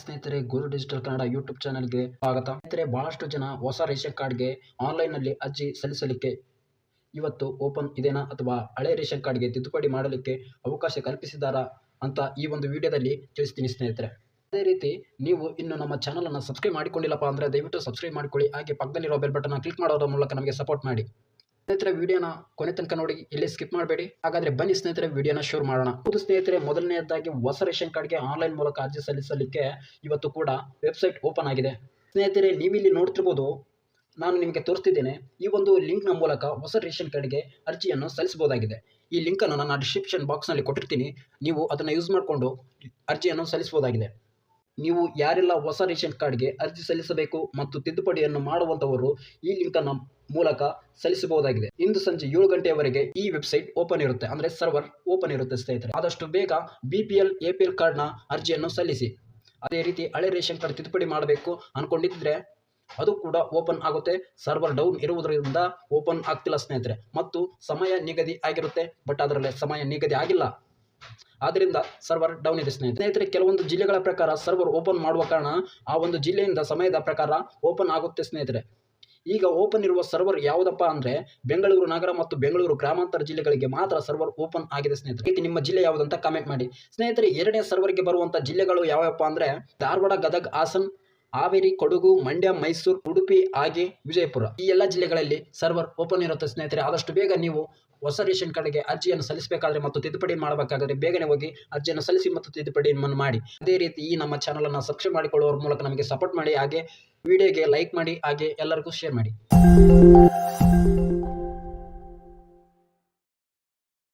ಸ್ನೇಹಿತರೆ, ಗುರು digital Kannada YouTube ಚಾನಲ್ಗೆ ಸ್ವಾಗತ. ಸ್ನೇಹಿತರೆ, ಬಹಳಷ್ಟು ಜನ ಹೊಸ ರೇಷನ್ ಕಾರ್ಡ್ಗೆ ಆನ್ಲೈನ್ನಲ್ಲಿ ಅರ್ಜಿ ಸಲ್ಲಿಸಲಿಕ್ಕೆ ಇವತ್ತು ಓಪನ್ ಇದೆನಾ ಅಥವಾ ಹಳೆ ರೇಷನ್ ಕಾರ್ಡ್ಗೆ ತಿದ್ದುಪಡಿ ಮಾಡಲಿಕ್ಕೆ ಅವಕಾಶ ಕಲ್ಪಿಸಿದಾರಾ ಅಂತ ಈ ಒಂದು ವಿಡಿಯೋದಲ್ಲಿ ತಿಳಿಸ್ತೀನಿ ಸ್ನೇಹಿತರೆ. ಅದೇ ರೀತಿ ನೀವು ಇನ್ನು ನಮ್ಮ ಚಾನಲನ್ನು ಸಬ್ಸ್ಕ್ರೈಬ್ ಮಾಡಿಕೊಂಡಿಲ್ಲಪ್ಪ ಅಂದರೆ ದಯವಿಟ್ಟು ಸಬ್ಸ್ಕ್ರೈಬ್ ಮಾಡಿಕೊಳ್ಳಿ. ಹಾಗೆ ಪಕ್ಕದಲ್ಲಿರೋ ಬೆಲ್ ಬಟನ್ ಕ್ಲಿಕ್ ಮಾಡೋದ್ರ ಮೂಲಕ ನಮಗೆ ಸಪೋರ್ಟ್ ಮಾಡಿ. ಸ್ನೇಹಿತರೆ, ವಿಡಿಯೋನ ಕೊನೆ ತನಕ ನೋಡಿ, ಇಲ್ಲಿ ಸ್ಕಿಪ್ ಮಾಡಬೇಡಿ. ಹಾಗಾದ್ರೆ ಬನ್ನಿ ಸ್ನೇಹಿತರೆ, ವಿಡಿಯೋನ ಶುರು ಮಾಡೋಣ. ಹೌದು ಸ್ನೇಹಿತರೆ, ಮೊದಲನೆಯದಾಗಿ ಹೊಸ ರೇಷನ್ ಕಾರ್ಡ್ಗೆ ಆನ್ಲೈನ್ ಮೂಲಕ ಅರ್ಜಿ ಸಲ್ಲಿಸಲಿಕ್ಕೆ ಇವತ್ತು ಕೂಡ ವೆಬ್ಸೈಟ್ ಓಪನ್ ಆಗಿದೆ. ಸ್ನೇಹಿತರೆ, ನೀವಿಲ್ಲಿ ನೋಡ್ತಿರ್ಬೋದು, ನಾನು ನಿಮಗೆ ತೋರಿಸ್ತಿದ್ದೇನೆ, ಈ ಒಂದು ಲಿಂಕ್ನ ಮೂಲಕ ಹೊಸ ರೇಷನ್ ಕಾರ್ಡ್ಗೆ ಅರ್ಜಿಯನ್ನು ಸಲ್ಲಿಸಬಹುದಾಗಿದೆ. ಈ ಲಿಂಕನ್ನು ನಾನು ಡಿಸ್ಕ್ರಿಪ್ಷನ್ ಬಾಕ್ಸ್ನಲ್ಲಿ ಕೊಟ್ಟಿರ್ತೀನಿ. ನೀವು ಅದನ್ನು ಯೂಸ್ ಮಾಡಿಕೊಂಡು ಅರ್ಜಿಯನ್ನು ಸಲ್ಲಿಸಬಹುದಾಗಿದೆ. ನೀವು ಯಾರೆಲ್ಲ ಹೊಸ ರೇಷನ್ ಕಾರ್ಡ್ಗೆ ಅರ್ಜಿ ಸಲ್ಲಿಸಬೇಕು ಮತ್ತು ತಿದ್ದುಪಡಿಯನ್ನು ಮಾಡುವಂತವರು ಈ ಲಿಂಕನ್ನು ಮೂಲಕ ಸಲ್ಲಿಸಬಹುದಾಗಿದೆ. ಇಂದು ಸಂಜೆ ಏಳು ಗಂಟೆಯವರೆಗೆ ಈ ವೆಬ್ಸೈಟ್ ಓಪನ್ ಇರುತ್ತೆ. ಅಂದರೆ ಸರ್ವರ್ ಓಪನ್ ಇರುತ್ತೆ ಸ್ನೇಹಿತರೆ. ಆದಷ್ಟು ಬೇಗ B P L A P L ಕಾರ್ಡ್ನ ಅರ್ಜಿಯನ್ನು ಸಲ್ಲಿಸಿ. ಅದೇ ರೀತಿ ಹಳೆ ರೇಷನ್ ಕಾರ್ಡ್ ತಿದ್ದುಪಡಿ ಮಾಡಬೇಕು ಅಂದ್ಕೊಂಡಿದ್ದರೆ ಅದು ಕೂಡ ಓಪನ್ ಆಗುತ್ತೆ. ಸರ್ವರ್ ಡೌನ್ ಇರುವುದರಿಂದ ಓಪನ್ ಆಗ್ತಿಲ್ಲ ಸ್ನೇಹಿತರೆ. ಮತ್ತು ಸಮಯ ನಿಗದಿ ಆಗಿರುತ್ತೆ. ಬಟ್ ಅದರಲ್ಲಿ ಸಮಯ ನಿಗದಿ ಆಗಿಲ್ಲ. ಆದ್ದರಿಂದ ಸರ್ವರ್ ಡೌನ್ ಇದೆ ಸ್ನೇಹಿತರೆ. ಸ್ನೇಹಿತರೆ, ಕೆಲವೊಂದು ಜಿಲ್ಲೆಗಳ ಪ್ರಕಾರ ಸರ್ವರ್ ಓಪನ್ ಮಾಡುವ ಕಾರಣ ಆ ಒಂದು ಜಿಲ್ಲೆಯಿಂದ ಸಮಯದ ಪ್ರಕಾರ ಓಪನ್ ಆಗುತ್ತೆ ಸ್ನೇಹಿತರೆ. ಈಗ ಓಪನ್ ಇರುವ ಸರ್ವರ್ ಯಾವುದಪ್ಪ ಅಂದರೆ ಬೆಂಗಳೂರು ನಗರ ಮತ್ತು ಬೆಂಗಳೂರು ಗ್ರಾಮಾಂತರ ಜಿಲ್ಲೆಗಳಿಗೆ ಮಾತ್ರ ಸರ್ವರ್ ಓಪನ್ ಆಗಿದೆ ಸ್ನೇಹಿತರೆ. ಇದಕ್ಕೆ ನಿಮ್ಮ ಜಿಲ್ಲೆ ಯಾವುದಂತ ಕಾಮೆಂಟ್ ಮಾಡಿ. ಸ್ನೇಹಿತರೆ, ಎರಡನೇ ಸರ್ವರ್ಗೆ ಬರುವಂಥ ಜಿಲ್ಲೆಗಳು ಯಾವ್ಯಾವಪ್ಪ ಅಂದರೆ ಧಾರವಾಡ, ಗದಗ್, ಹಾಸನ್ ಹಾವೇರಿ, ಕೊಡಗು, ಮಂಡ್ಯ, ಮೈಸೂರು, ಉಡುಪಿ, ಹಾಗೆ ವಿಜಯಪುರ ಈ ಎಲ್ಲ ಜಿಲ್ಲೆಗಳಲ್ಲಿ ಸರ್ವರ್ ಓಪನ್ ಇರುತ್ತೆ ಸ್ನೇಹಿತರೆ? ಆದಷ್ಟು ಬೇಗ ನೀವು ಹೊಸ ರೇಷನ್ ಕಾರ್ಡ್ಗೆ ಅರ್ಜಿಯನ್ನು ಸಲ್ಲಿಸಬೇಕಾದ್ರೆ ಮತ್ತು ತಿದ್ದುಪಡಿ ಮಾಡಬೇಕಾದ್ರೆ ಬೇಗನೆ ಹೋಗಿ ಅರ್ಜಿಯನ್ನು ಸಲ್ಲಿಸಿ ಮತ್ತು ತಿದ್ದುಪಡಿಯನ್ನು ಮಾಡಿ. ಅದೇ ರೀತಿ ಈ ನಮ್ಮ ಚಾನಲನ್ನು ಸಬ್ಸ್ಕ್ರೈಬ್ ಮಾಡಿಕೊಳ್ಳುವ ಮೂಲಕ ನಮಗೆ ಸಪೋರ್ಟ್ ಮಾಡಿ, ಹಾಗೆ ವಿಡಿಯೋಗೆ ಲೈಕ್ ಮಾಡಿ, ಹಾಗೆ ಎಲ್ಲರಿಗೂ ಶೇರ್ ಮಾಡಿ.